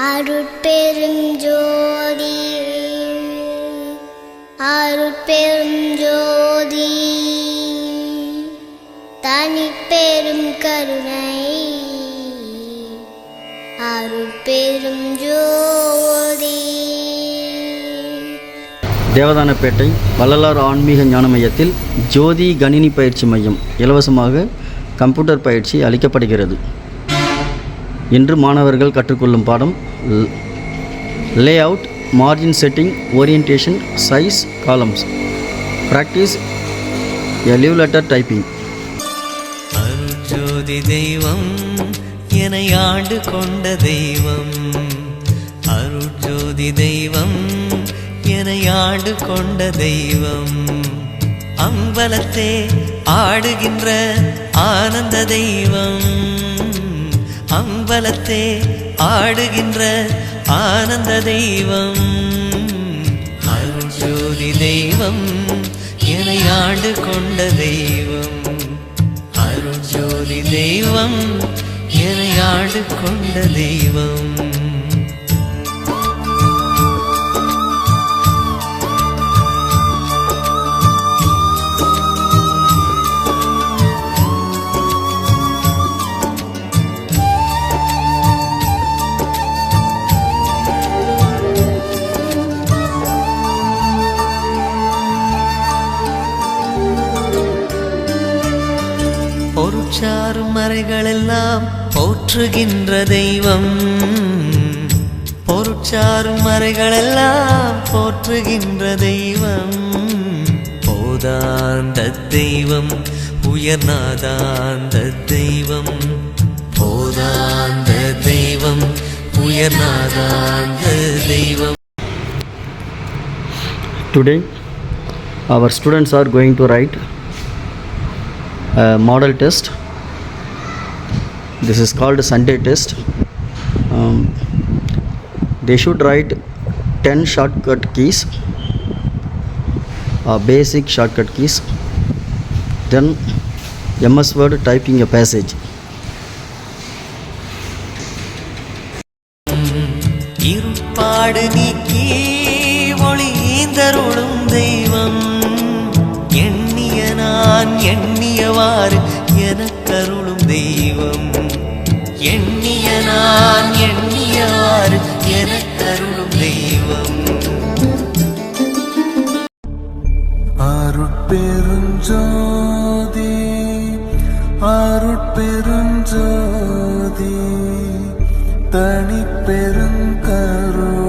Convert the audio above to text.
அருட்பெரும் ஜோதி அருட்பெரும் ஜோதி. தனிப்பெரும் கருணை அருட்பெரும் ஜோதி. தேவதானப்பேட்டை வள்ளலார் ஆன்மீக ஞான மையத்தில் ஜோதி கணினி பயிற்சி மையம் இலவசமாக கம்ப்யூட்டர் பயிற்சி அளிக்கப்படுகிறது. இன்று மாணவர்கள் கற்றுக்கொள்ளும் பாடம் layout margin setting orientation size columns practice a leave letter typing Arujothi தெய்வம் என ஆண்டு கொண்ட தெய்வம். அருஜோதி தெய்வம் என ஆண்டு கொண்ட தெய்வம். அம்பலத்தே ஆடுகின்ற ஆனந்த தெய்வம். அம்பலத்தே ஆடுகின்ற ஆனந்த தெய்வம். அருஜோதி தெய்வம் என ஆண்டு கொண்ட தெய்வம். அருஜோதி தெய்வம் என்னை ஆண்டு கொண்ட தெய்வம். பொருட்சாரும் மறைகளெல்லாம் போற்றுகின்ற தெய்வம். பொருட்சாரும் மறைகளெல்லாம் போற்றுகின்ற தெய்வம். போதாந்த தெய்வம் உயர்நாதாந்த தெய்வம். போதாந்த தெய்வம் உயர்நாதாந்த தெய்வம். Today our students are going to write a model test. This is called Sunday test. Um, they should write 10 shortcut keys, uh, basic shortcut keys. Then, MS Word typing a passage. இருப்பாடு நீக்கி ஒளிந்தருளும் தெய்வம் எண்ணிய நான் எண்ணியவாறு எனக்கருளும் தெய்வம். எண்ணிய நான் எண்ணியாறு எனக்கருளும் தெய்வம். அருட்பெருஞ்சோதி அருட்பெருஞ்சோதி தனி பெருங்கரு